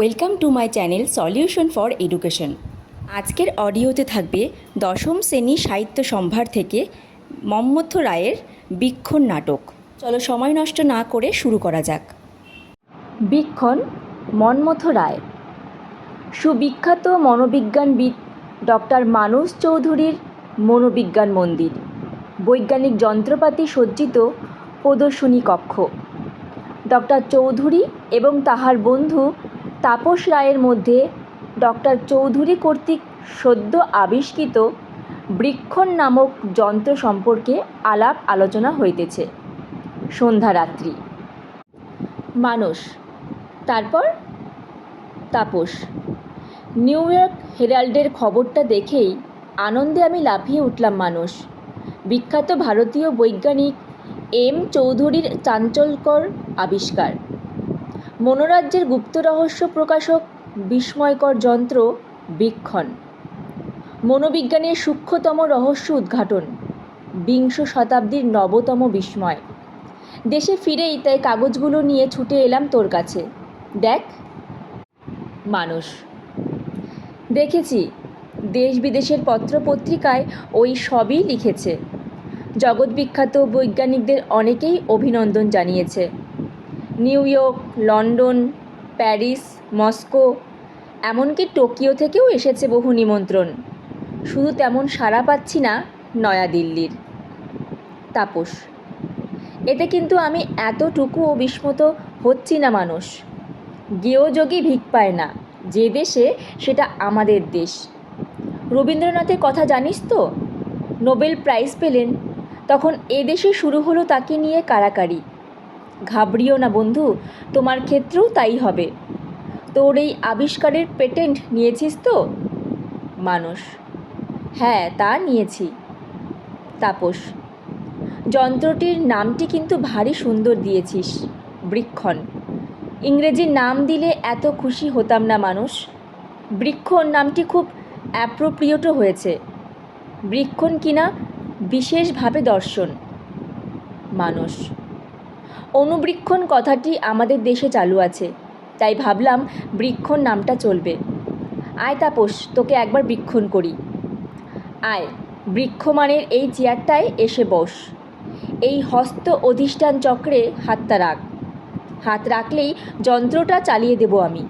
Welcome to my channel solution for education. আজকের অডিওতে থাকবে দশম শ্রেণি সাহিত্য সম্ভার থেকে মম্মথ রায়ের বীক্ষণ নাটক। চলো সময় নষ্ট না করে শুরু করা যাক। বিক্ষণ, মন্মথ রায়। সুবিখ্যাত মনোবিজ্ঞানবিদ ডক্টর মানস চৌধুরীর মনোবিজ্ঞান মন্দির। বৈজ্ঞানিক যন্ত্রপাতি সজ্জিত প্রদর্শনী কক্ষ। ডক্টর চৌধুরী এবং তাহার বন্ধু তাপস রায়ের মধ্যে ডক্টর চৌধুরী কর্তৃক সদ্য আবিষ্কৃত বৃক্ষণ নামক যন্ত্র সম্পর্কে আলাপ আলোচনা হইতেছে। সন্ধ্যারাত্রি মানস, তারপর? তাপস, নিউ ইয়র্ক হেরাল্ডের খবরটা দেখেই আনন্দে আমি লাফিয়ে উঠলাম মানুষ বিখ্যাত ভারতীয় বৈজ্ঞানিক এম চৌধুরীর চাঞ্চল্যকর আবিষ্কার। মনোরাজ্যের গুপ্ত রহস্য প্রকাশক বিস্ময়কর যন্ত্র বীক্ষণ। মনোবিজ্ঞানের সূক্ষ্মতম রহস্য উদ্ঘাটন। বিংশ শতাব্দীর নবতম বিস্ময়। দেশে ফিরেই তাই কাগজগুলো নিয়ে ছুটে এলাম তোর কাছে। দেখ, মানুষ। দেখেছি, দেশ বিদেশের পত্রপত্রিকায় ওই সবই লিখেছে। জগৎবিখ্যাত বৈজ্ঞানিকদের অনেকেই অভিনন্দন জানিয়েছে। New York, London, Paris, Moscow, এমনকি টোকিও থেকেও এসেছে বহু নিমন্ত্রণ। শুধু তেমন সাড়া পাচ্ছি না নয়াদিল্লির। তাপস, এতে কিন্তু আমি এতটুকু এতটুকুও বিস্মত হচ্ছি না মানুষ। গেয়যোগী ভিক পায় না, যে দেশে সেটা আমাদের দেশ। রবীন্দ্রনাথের কথা জানিস তো? নোবেল প্রাইজ পেলেন, তখন এদেশে শুরু হলো তাকে নিয়ে কারাকারি। ঘাবড়িও না বন্ধু, তোমার ক্ষেত্রেও তাই হবে। তোর এই আবিষ্কারের পেটেন্ট নিয়েছিস তো? মানুষ হ্যাঁ তা নিয়েছি। তাপস, যন্ত্রটির নামটি কিন্তু ভারী সুন্দর দিয়েছিস, বৃক্ষণ। ইংরেজি নাম দিলে এত খুশি হতাম না মানুষ বৃক্ষণ নামটি খুব অ্যাপ্রোপ্রিয়েটও হয়েছে। বৃক্ষণ কিনা বিশেষভাবে দর্শন। মানুষ অনুবৃক্ষণ কথাটি আমাদের দেশে চালু আছে। তাই ভাবলাম বৃক্ষণ নামটা চলবে। আয় তাপস, তোকে একবার বৃক্ষণ করি। আয়, বৃক্ষমানের এই চেয়ারটায় এসে বস। এই হস্ত অধিষ্ঠান চক্রে হাতটা রাখ। হাত রাখলেই যন্ত্রটা চালিয়ে দেব আমি।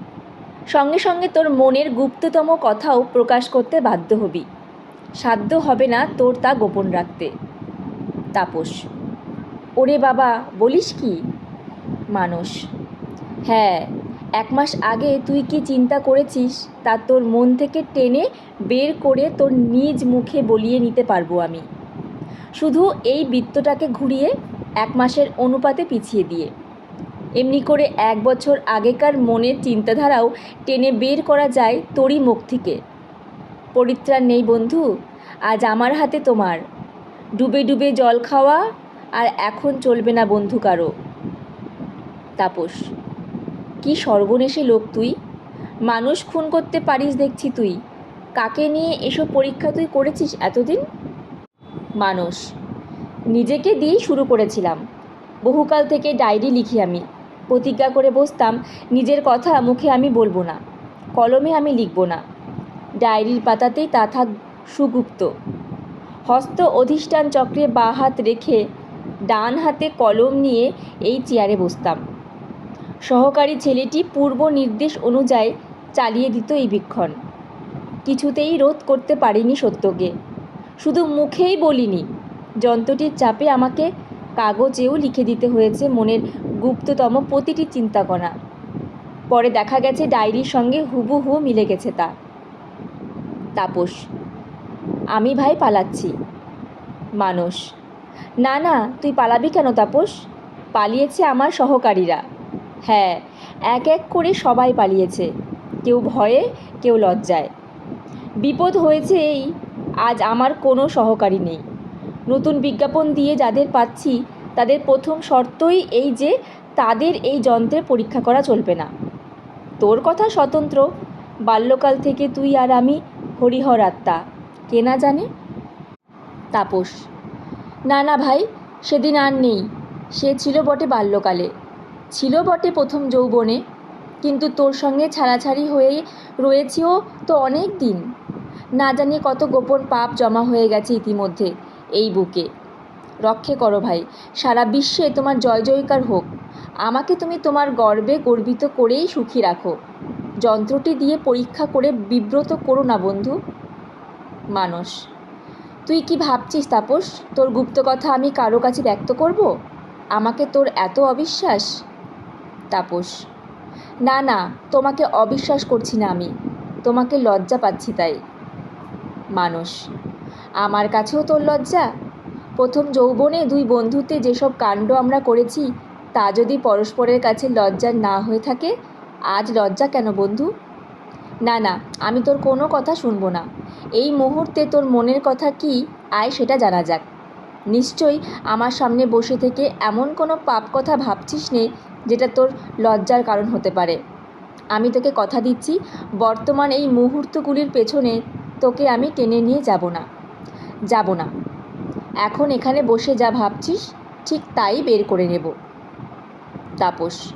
সঙ্গে সঙ্গে তোর মনের গুপ্ততম কথাও প্রকাশ করতে বাধ্য হবি। সাধ্য হবে না তোর তা গোপন রাখতে। তাপস ওরে বাবা, বলিস কি? মানুষ হ্যাঁ এক মাস আগে তুই কি চিন্তা করেছিস? তা তোর মন থেকে টেনে বের করে তোর নিজ মুখে বলিয়ে নিতে পারব আমি। শুধু এই বৃত্তটাকে ঘুরিয়ে এক মাসের অনুপাতে পিছিয়ে দিয়ে। এমনি করে এক বছর আগেকার মনের চিন্তাধারাও টেনে বের করা যায় তোরই মুখ থেকে। পরিত্রাণ নেই বন্ধু, আজ আমার হাতে তোমার। ডুবে ডুবে জল খাওয়া আর এখন চলবে না বন্ধু কারও। তাপস, কি সর্বনেশে লোক তুই? মানুষ খুন করতে পারিস দেখছি তুই। কাকে নিয়ে এসব পরীক্ষা তুই করেছিস এতদিন? মানুষ নিজেকে দিয়েই শুরু করেছিলাম। বহুকাল থেকে ডায়েরি লিখি আমি। প্রতিজ্ঞা করে বসতাম, নিজের কথা মুখে আমি বলব না, কলমে আমি লিখব না। ডায়েরির পাতাতেই তা থাক সুগুপ্ত। হস্ত অধিষ্ঠান চক্রে বা হাত রেখে ডান হাতে কলম নিয়ে এই চেয়ারে বসতাম। সহকারী ছেলেটি পূর্ব নির্দেশ অনুযায়ী চালিয়ে দিত এই বীক্ষণ। কিছুতেই রোধ করতে পারিনি সত্যকে। শুধু মুখেই বলিনি, যন্ত্রটির চাপে আমাকে কাগজেও লিখে দিতে হয়েছে মনের গুপ্ততম প্রতিটি চিন্তাকণা। পরে দেখা গেছে ডায়েরির সঙ্গে হুবহু মিলে গেছে তা। তাপস, আমি ভাই পালাচ্ছি। মানস না না, তুই পালাবি কেন তাপস? পালিয়েছে আমার সহকারীরা। হ্যাঁ এক এক করে সবাই পালিয়েছে। কেউ ভয়ে, কেউ লজ্জায়। বিপদ হয়েছে এই, আজ আমার কোনো সহকারী নেই। নতুন বিজ্ঞাপন দিয়ে যাদের পাচ্ছি, তাদের প্রথম শর্তই এই যে, তাদের এই যন্ত্রে পরীক্ষা করা চলবে না। তোর কথা স্বতন্ত্র। বাল্যকাল থেকে তুই আর আমি হরিহর আত্মা। কে না জানে? তাপস। না না ভাই, সেদিন আর নেই। সে ছিল বটে বাল্যকালে। ছিল বটে প্রথম যৌবনে। কিন্তু তোর সঙ্গে ছাড়াছাড়ি হয়েই রয়েছিও তো অনেক দিন। না জানি কত গোপন পাপ জমা হয়ে গেছে ইতিমধ্যে এই বুকে। রক্ষে করো ভাই, সারা বিশ্বে তোমার জয় জয়কার হোক। আমাকে তুমি তোমার গর্বে গর্বিত করেই সুখী রাখো। যন্ত্রটি দিয়ে পরীক্ষা করে বিব্রত করো না বন্ধু। মানস তুই কি ভাবছিস তাপস? তোর গুপ্ত কথা আমি কারও কাছে ব্যক্ত করব? আমাকে তোর এত অবিশ্বাস? তাপস, না না, তোমাকে অবিশ্বাস করছি না আমি। তোমাকে লজ্জা পাচ্ছি তাই। মানুষ আমার কাছেও তোর লজ্জা? প্রথম যৌবনে দুই বন্ধুতে যেসব কাণ্ড আমরা করেছি, তা যদি পরস্পরের কাছে লজ্জার না হয়ে থাকে, আজ লজ্জা কেন বন্ধু? না না, আমি তোর কোনো কথা শুনব না। এই মুহূর্তে তোর মনের কথা কি, আয় সেটা জানা যাক। নিশ্চয়ই আমার সামনে বসে থেকে এমন কোনো পাপ কথা ভাবছিস নে, যেটা তোর লজ্জার কারণ হতে পারে। আমি তোকে কথা দিচ্ছি, বর্তমান এই মুহূর্তগুলির পেছনে তোকে আমি টেনে নিয়ে যাব না যাব না। এখন এখানে বসে যা ভাবছিস, ঠিক তাই বের করে নেব। তাপস,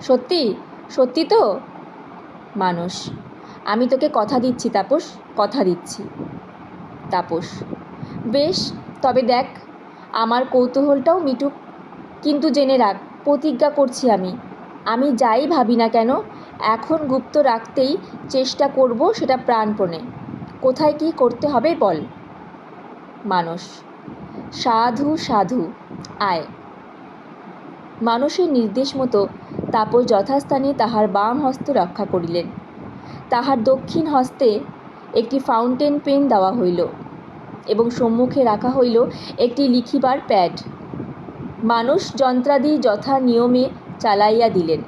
সত্যি? সত্যি তো? মানুষ আমি তোকে কথা দিচ্ছি, তাপস, কথা দিচ্ছি। তাপস, বেশ, তবে দেখ, আমার কৌতূহলটাও মিটুক। কিন্তু জেনে রাখ, প্রতিজ্ঞা করছি আমি। আমি যাই ভাবি না কেন, এখন গুপ্ত রাখতেই চেষ্টা করব সেটা প্রাণপণে। কোথায় কি করতে হবে বল। মানুষ সাধু সাধু, আয়। মানুষের নির্দেশ মতো তাপস যথাস্থানে তাহার বাম হস্ত রক্ষা করিলেন। তাহার দক্ষিণ হস্তে একটি ফাউন্টেন পেন দেওয়া হইল এবং সম্মুখে রাখা হইল একটি লিখিবার প্যাড। মানুষ যন্ত্রাদি যথা নিয়মে চালাইয়া দিলেন।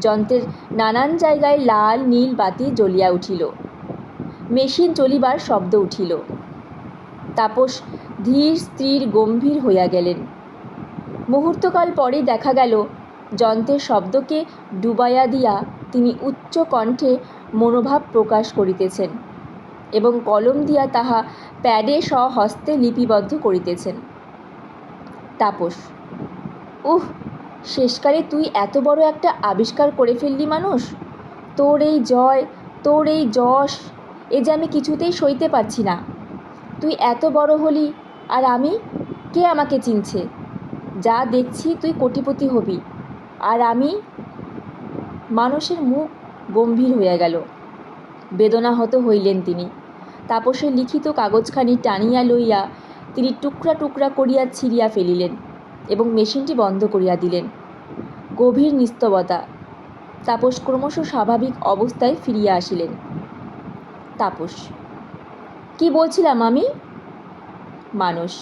যন্ত্রের নানান জায়গায় লাল, নীল বাতি জ্বলিয়া উঠিল। মেশিন চলিবার শব্দ উঠিল। তাপস ধীর, স্ত্রীর গম্ভীর হইয়া গেলেন। মুহূর্তকাল পরে দেখা গেল, যন্ত্রের শব্দকে ডুবাইয়া দিয়া তিনি উচ্চ কণ্ঠে মনোভাব প্রকাশ করিতেছেন এবং কলম দিয়া তাহা প্যাডে স্বহস্তে লিপিবদ্ধ করিতেছেন। তাপস উহ শেষকালে তুই এত বড় একটা আবিষ্কার করে ফেললি মানুষ। তোর এই জয়, তোর এই যশ, এ যে আমি কিছুতেই সইতে পারছি না। তুই এত বড় হলি, আর আমি? কে আমাকে চিনছে? যা দেখছি তুই কোটিপতি হবি। আর আমি? মানুষের মুখ গম্ভীর হইয়া গেল। বেদনাহত হইলেন তিনি। তাপসের লিখিত কাগজখানি টানিয়া লইয়া তিনি টুকরা টুকরা করিয়া ছিঁড়িয়া ফেলিলেন এবং মেশিনটি বন্ধ করিয়া দিলেন। গভীর নিস্তবতা। তাপস ক্রমশ স্বাভাবিক অবস্থায় ফিরিয়া আসিলেন। তাপস, কি বলছিলাম আমি? মানুষ,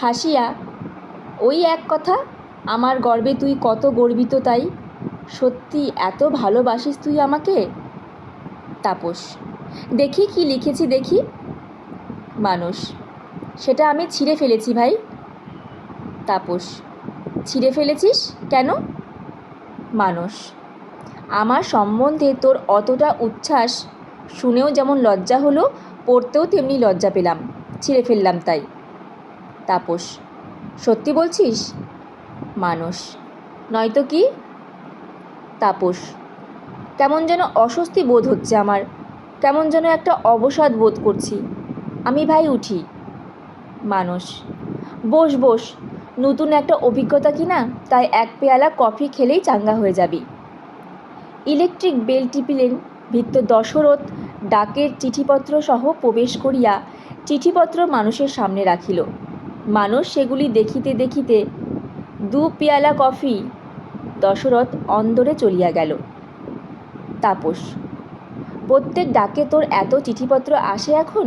হাসিয়া, ওই এক কথা, আমার গর্বে তুই কত গর্বিত তাই? সত্যি এত ভালোবাসিস তুই আমাকে? তাপস, দেখি কি লিখেছি দেখি। মানুষ সেটা আমি ছিঁড়ে ফেলেছি ভাই। তাপস, ছিঁড়ে ফেলেছিস? কেন? মানুষ আমার সম্বন্ধে তোর অতটা উচ্ছ্বাস শুনেও যেমন লজ্জা হলো, পড়তেও তেমনি লজ্জা পেলাম। ছিঁড়ে ফেললাম তাই। তাপস, সত্যি বলছিস? মানুষ নয়তো কি? তাপস। কেমন যেন অস্বস্তি বোধ হচ্ছে আমার, কেমন যেন একটা অবসাদ বোধ করছি। আমি ভাই উঠি। মানুষ বস বস, নতুন একটা অভিজ্ঞতা কি না? তাই এক পেয়ালা কফি খেলেই চাঙ্গা হয়ে যাবি। ইলেকট্রিক বেল টিপিলেন, ভিত্ত দশরথ ডাকের চিঠিপত্র সহ প্রবেশ করিয়া চিঠিপত্র মানুষের সামনে রাখিল। মানুষ সেগুলি দেখিতে দেখিতে দু পেয়ালা কফি দশরথ অন্দরে চলিয়া গেল। তাপস, প্রত্যেক ডাকে তোর এত চিঠিপত্র আসে এখন?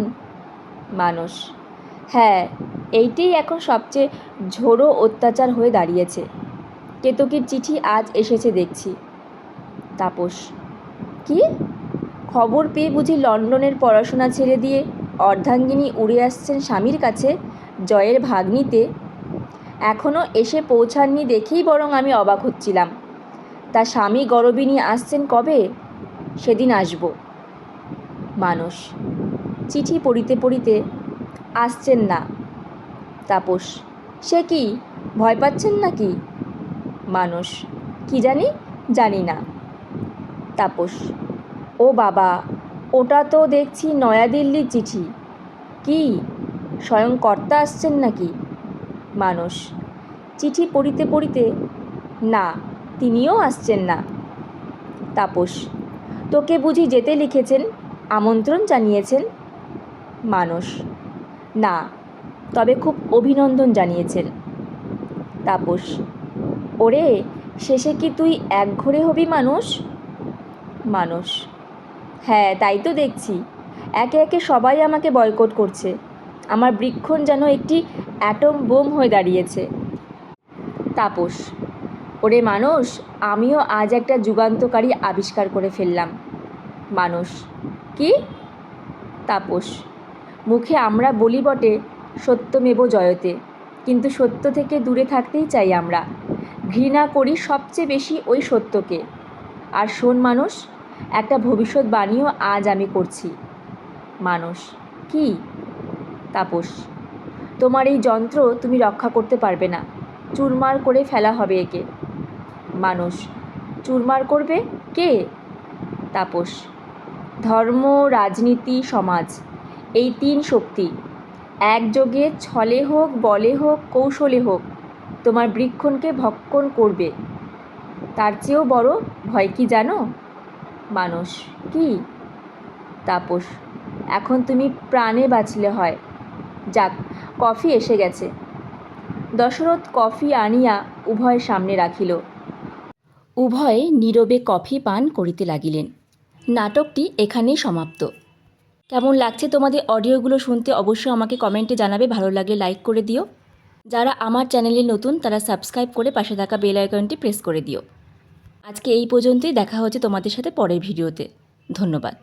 মানুষ হ্যাঁ এইটাই এখন সবচেয়ে ঝোড়ো অত্যাচার হয়ে দাঁড়িয়েছে। কেতকীর চিঠি আজ এসেছে দেখছি। তাপস, কি? খবর পেয়ে বুঝি লন্ডনের পড়াশোনা ছেড়ে দিয়ে অর্ধাঙ্গিনী উড়ে আসছেন স্বামীর কাছে, জয়ের ভাগ্নিতে এখনও এসে পৌঁছাননি দেখেই বরং আমি অবাক হচ্ছিলাম। তা স্বামী গরবিনী আসছেন কবে? সেদিন আসব। মানুষ চিঠি পড়িতে পড়িতে, আসছেন না। তাপস, সে কি? ভয় পাচ্ছেন নাকি? মানুষ কি জানি? জানি না। তাপস, ও বাবা, ওটা তো দেখছি নয়াদিল্লির চিঠি। কি? স্বয়ং কর্তা আসছেন নাকি? মানুষ। চিঠি পড়িতে পড়িতে, না, তিনিও আসছেন না। তাপস, তোকে বুঝি যেতে লিখেছেন, আমন্ত্রণ জানিয়েছেন? মানুষ, না, তবে খুব অভিনন্দন জানিয়েছেন। তাপস, ওরে, শেষে কি তুই এক ঘরে হবি মানুষ? মানুষ হ্যাঁ তাই তো দেখছি। একে একে সবাই আমাকে বয়কট করছে। আমার বৃক্ষণ যেন একটি অ্যাটম বোম হয়ে দাঁড়িয়েছে। তাপস, ওরে মানুষ আমিও আজ একটা যুগান্তকারী আবিষ্কার করে ফেললাম। মানুষ কি? তাপস, মুখে আমরা বলি বটে, সত্যমেব জয়তে, কিন্তু সত্য থেকে দূরে থাকতেই চাই আমরা। ঘৃণা করি সবচেয়ে বেশি ওই সত্যকে। আর শোন মানুষ একটা ভবিষ্যৎবাণীও আজ আমি করছি। মানুষ কি? তাপস, তোমার এই যন্ত্র তুমি রক্ষা করতে পারবে না। চুরমার করে ফেলা হবে একে। মানুষ, চুরমার করবে কে? তাপস, ধর্ম, রাজনীতি, সমাজ, এই তিন শক্তি, একযোগে ছলে হোক, বলে হোক, কৌশলে হোক, তোমার বৃক্ষণকে ভক্ষণ করবে। তার চেয়েও বড় ভয় কি জানো? মানুষ, কি? তাপস, এখন তুমি প্রাণে বাঁচলে হয়। যাক, কফি এসে গেছে। দশরথ কফি আনিয়া উভয়ের সামনে রাখিল। উভয়ে নীরবে কফি পান করিতে লাগিলেন। নাটকটি এখানেই সমাপ্ত। কেমন লাগছে তোমাদের অডিওগুলো শুনতে অবশ্যই আমাকে কমেন্টে জানাবে, ভালো লাগলে লাইক করে দিও। যারা আমার চ্যানেলে নতুন, তারা সাবস্ক্রাইব করে পাশে থাকা বেল আইকনটি প্রেস করে দিও। আজকে এই পর্যন্তই, দেখা হচ্ছে তোমাদের সাথে পরের ভিডিওতে ধন্যবাদ।